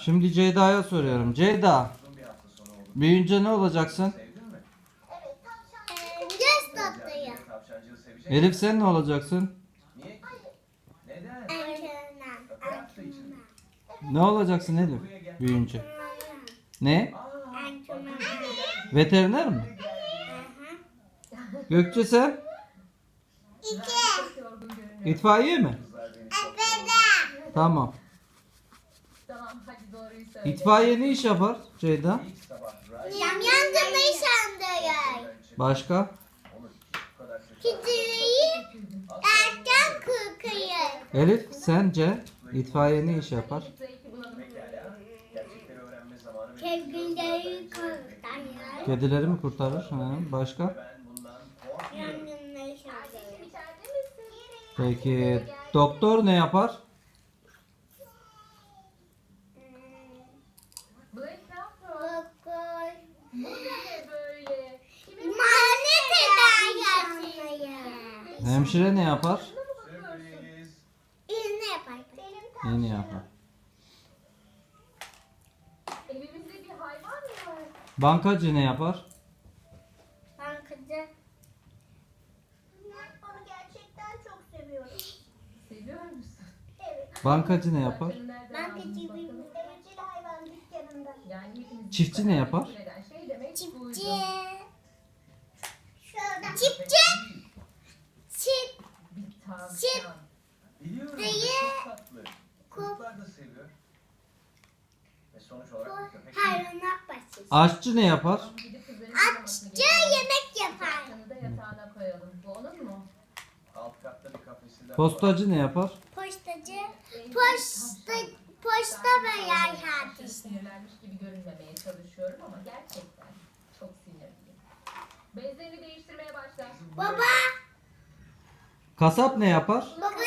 Şimdi Ceyda'ya soruyorum. Ceyda, büyüyünce ne olacaksın? Göz tatlıyı. Elif sen ne olacaksın? Antrenman. Ne olacaksın Elif büyüyünce? Ne? Veteriner mi? Gökçe sen? İki. İtfaiye mi? Tamam. İtfaiye ne iş yapar Ceyda? Yam yangını sandırır. Başka? Çiçeği erken kırkıyı. Elif sence itfaiye ne iş yapar? Kedileri kurtarır. Kedileri mi kurtarır? Ha, başka? İçeride misin? Peki doktor ne yapar? Blake ne yapıyor? Doktor. Bu ne böyle? Kimin Mahalle tedavisi. Hemşire ne yapar? İğne yapar. İğne yapar. Evimizde bir hayvan mı var? Bankacı ne yapar? Bankacı. Onu gerçekten çok seviyorum. Seviyor musun? Evet. Bankacı ne yapar? Bankacı bakalım. evcil hayvan dükkanında. Yani hepimiz Çiftçi ne yapar? Şey demek. Çiftçi. Şurada. Çiftçi. Çift. Biliyorum. Dayı. Çok tatlı. Çocuklar da seviyor. Ve sonuç olarak köpek değil. Hayvanat bahçesi. Aşçı ne yapar? Aşçı yemek yapar. Yatağını da yatağına koyalım. Bu onun mu? Alt katta bir kafesi daha var. Postacı ne yapar? Postacı. Posta, posta veya kardeşi. sinirlenmiş gibi görünmemeye çalışıyorum ama gerçekten çok sinirliyim. Bezlerini değiştirmeye başla. Baba. Kasap ne yapar? Baba.